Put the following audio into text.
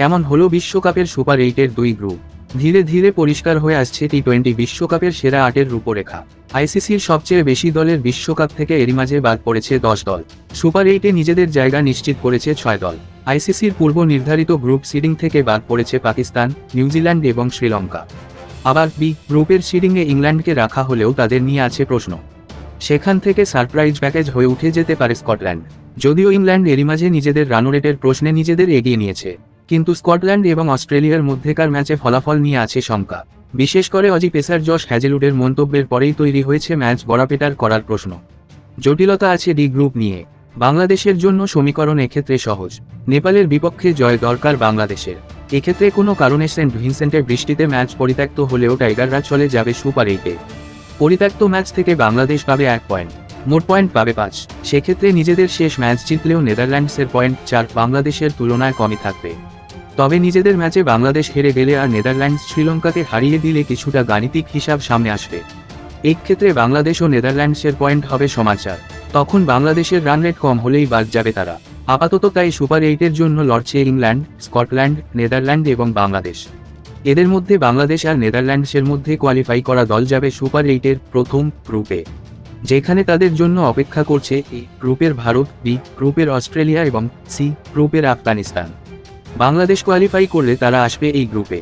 কেমন হলো বিশ্বকাপের সুপার এইটের দুই গ্রুপ? ধীরে ধীরে পরিষ্কার হয়ে আসছে টি টোয়েন্টি বিশ্বকাপের সেরা আটের রূপরেখা। আইসিসির সবচেয়ে বেশি দলের বিশ্বকাপ থেকে এরই মাঝে বাদ পড়েছে দশ দল। সুপার এইটে নিজেদের জায়গা নিশ্চিত করেছে ছয় দল। আইসিসির পূর্ব নির্ধারিত গ্রুপ সিডিং থেকে বাদ পড়েছে পাকিস্তান, নিউজিল্যান্ড এবং শ্রীলঙ্কা। আবার বি গ্রুপের সিডিংয়ে ইংল্যান্ডকে রাখা হলেও তাদের নিয়ে আছে প্রশ্ন। সেখান থেকে সারপ্রাইজ প্যাকেজ হয়ে উঠে যেতে পারে স্কটল্যান্ড। যদিও ইংল্যান্ড এরই মাঝে নিজেদের রানরেটের প্রশ্নে নিজেদের এগিয়ে নিয়েছে। কিন্তু স্কটল্যান্ড এবং অস্ট্রেলিয়ার মধ্যেকার ম্যাচে ফলাফল নিয়ে আছে শঙ্কা। বিশেষ করে অজি পেসার জশ হ্যাজেলুডের মন্তব্যের পরেই তৈরি হয়েছে ম্যাচ গড়াপেটার করার প্রশ্ন। জটিলতা আছে ডি গ্রুপ নিয়ে। বাংলাদেশের জন্য সমীকরণ এক্ষেত্রে সহজ। নেপালের বিপক্ষে জয় দরকার বাংলাদেশের। এক্ষেত্রে কোনো কারণে সেন্ট ভিনসেন্টের বৃষ্টিতে ম্যাচ পরিত্যক্ত হলেও টাইগাররা চলে যাবে সুপার এইটে। পরিত্যক্ত ম্যাচ থেকে বাংলাদেশ পাবে এক পয়েন্ট। মোট পয়েন্ট পাবে পাঁচ। সেক্ষেত্রে নিজেদের শেষ ম্যাচ জিতলেও নেদারল্যান্ডসের পয়েন্ট চার বাংলাদেশের তুলনায় কমই থাকবে। তবে নিজেদের ম্যাচে বাংলাদেশ হেরে গেলে আর নেদারল্যান্ডস শ্রীলঙ্কাকে হারিয়ে দিলে কিছুটা গাণিতিক হিসাব সামনে আসবে। ক্ষেত্রে বাংলাদেশ ও নেদারল্যান্ডসের পয়েন্ট হবে সমাচার তখন বাংলাদেশের রান রেট কম হলেই বাদ যাবে তারা। আপাতত তাই সুপার এইটের জন্য লড়ছে ইংল্যান্ড, স্কটল্যান্ড, নেদারল্যান্ড এবং বাংলাদেশ। এদের মধ্যে বাংলাদেশ আর নেদারল্যান্ডসের মধ্যে কোয়ালিফাই করা দল যাবে সুপার এইটের প্রথম গ্রুপে যেখানে তাদের জন্য অপেক্ষা করছে এ গ্রুপের ভারত, বি গ্রুপের অস্ট্রেলিয়া এবং সি গ্রুপের আফগানিস্তান। বাংলাদেশ কোয়ালিফাই করলে তারা আসবে এই গ্রুপে